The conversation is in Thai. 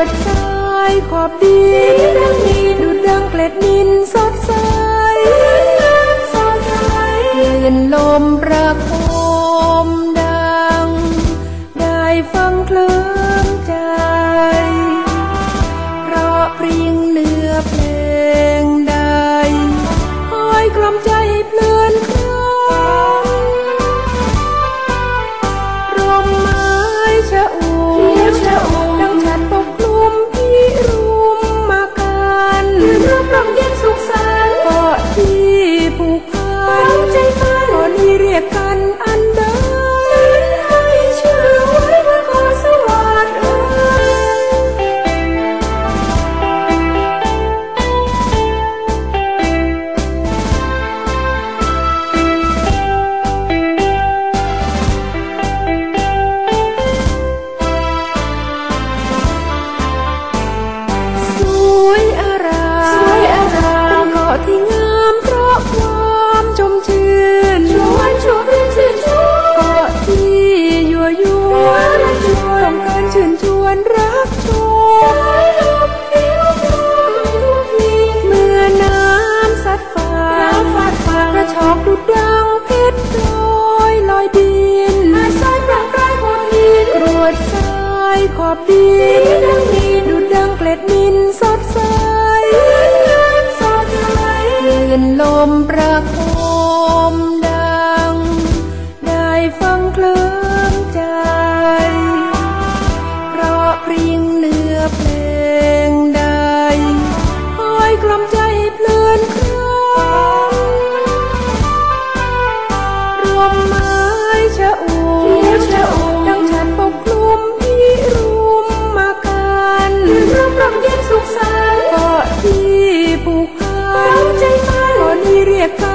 วดทรายขอบดีดังนีดุดังเกล็ดนินสดใสสดใสเลื่นลมประโคมดัง ได้ฟังเคลิ้นใจ เพราะปริงเนื้อเพลง อบดีดังมีดูดังเกล็ดนินสดใสสดใสลื่นลมประคอ é